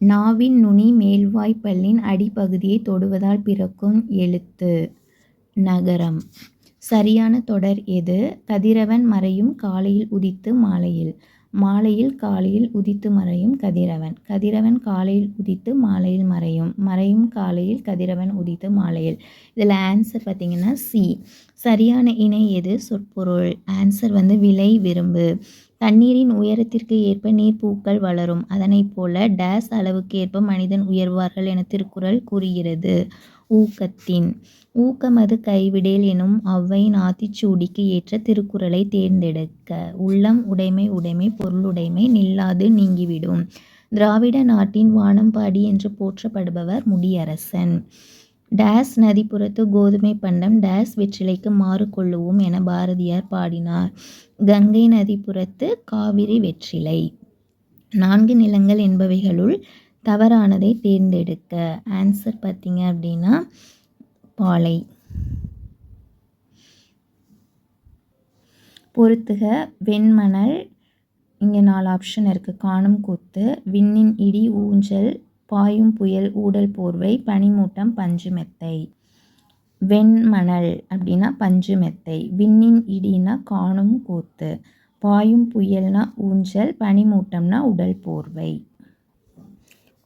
நாவின் நுனி மேல்வாய்ப் பல்லின் அடிப்பகுதியைத் தொடுவதால் பிறக்கும் எழுத்து. நகரம். சரியான தொடர் எது? கதிரவன் மறையும் காலையில் உதித்து மாலையில். மாலையில் காலையில் உதித்து மறையும் கதிரவன். கதிரவன் காலையில் உதித்து மாலையில் மறையும். மறையும் காலையில் கதிரவன் உதித்து மாலையில். இதில் ஆன்சர் பார்த்திங்கன்னா சி சரியான இணை எது? சொற்பொருள். ஆன்சர் வந்து விலை விரும்பு. தண்ணீரின் உயரத்திற்கு ஏற்ப நீர்ப்பூக்கள் வளரும். அதனைப் போல டேஸ் அளவுக்கு ஏற்ப மனிதன் உயர்வார்கள் என திருக்குறள் கூறுகிறது. ஊக்கத்தின். ஊக்கமது கைவிடேல் எனும் ஒளவையின் ஆத்திச்சூடிக்கு ஏற்ற திருக்குறளை தேர்ந்தெடுக்க. உள்ளம் உடைமை உடைமை பொருளுடைமை நில்லாது நீங்கிவிடும். திராவிட நாட்டின் வானம்பாடி என்று போற்றப்படுபவர் முடியரசன். டேஸ் நதிப்புறத்து கோதுமை பண்டம் டேஸ் வெற்றிலைக்கு மாறு கொள்ளுவோம் என பாரதியார் பாடினார். கங்கை நதிப்புறத்து காவிரி வெற்றிலை. நான்கு நிலங்கள் என்பவைகளுள் தவறானதை தேர்ந்தெடுக்க. ஆன்சர் பார்த்தீங்க அப்படின்னா பாலை. பொறுத்துக வெண்மணல். இங்கே நாலு ஆப்ஷன் இருக்குது காணும் கூத்து. விண்ணின் இடி ஊஞ்சல். பாயும் புயல். ஊடல் போர்வை. பனிமூட்டம். பஞ்சு மெத்தை. வெண்மணல் அப்படின்னா பஞ்சு மெத்தை. விண்ணின் இடினா காணும் கூத்து. பாயும் புயல்னா ஊஞ்சல். பனிமூட்டம்னா உடல் போர்வை.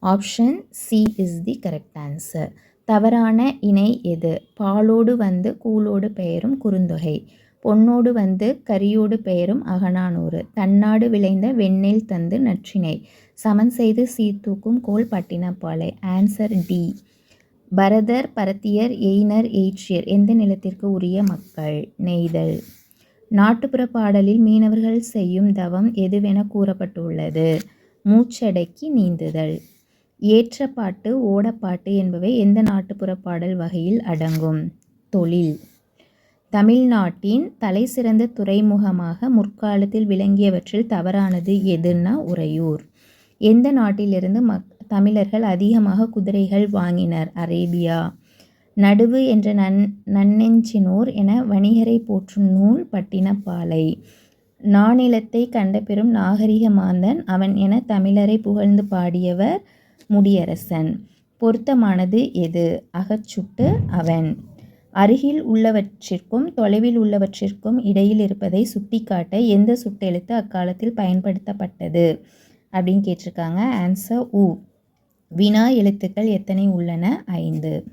Option C is the correct answer தவறான இணை எது? பாலோடு வந்து கூலோடு பெயரும் குறுந்தொகை. பொன்னோடு வந்து கரியோடு பெயரும் அகனானூறு தன்னாடு விளைந்த வெண்ணில் தந்து நற்றினை. சமன் செய்து சீர்தூக்கும் கோல் பட்டினப்பாலை. ஆன்சர் டி பரதர் பரத்தியர் எய்னர் எய்ச்சியர் எந்த நிலத்திற்கு உரிய மக்கள்? நெய்தல். நாட்டுப்புற பாடலில் மீனவர்கள் செய்யும் தவம் எதுவென கூறப்பட்டுள்ளது? மூச்சடக்கி நீந்துதல். ஏற்றப்பாட்டு ஓடப்பாட்டு என்பவை எந்த நாட்டுப்புற பாடல் வகையில் அடங்கும்? தொழில். தமிழ்நாட்டின் தலைசிறந்த துறைமுகமாக முற்காலத்தில் விளங்கியவற்றில் தவறானது எதுன்னா உறையூர். எந்த நாட்டிலிருந்து மக் தமிழர்கள் அதிகமாக குதிரைகள் வாங்கினர்? அரேபியா. நடுவு என்ற நன் நன்னெஞ்சினோர் என வணிகரை போற்றும் நூல் பட்டினப்பாலை. நானிலத்தை கண்ட பெரும் நாகரிக மாந்தன் அவன் என தமிழரை புகழ்ந்து பாடியவர் முடியரசன். பொருத்தமானது எது? அகச்சுட்டு அவன். அருகில் உள்ளவற்றிற்கும் தொலைவில் உள்ளவற்றிற்கும் இடையில் இருப்பதை சுட்டிக்காட்ட எந்த சுட்டெழுத்து அக்காலத்தில் பயன்படுத்தப்பட்டது? அப்படின்னு கேட்டிருக்காங்க. ஆன்சர் உ வினா எழுத்துக்கள் எத்தனை உள்ளன? ஐந்து.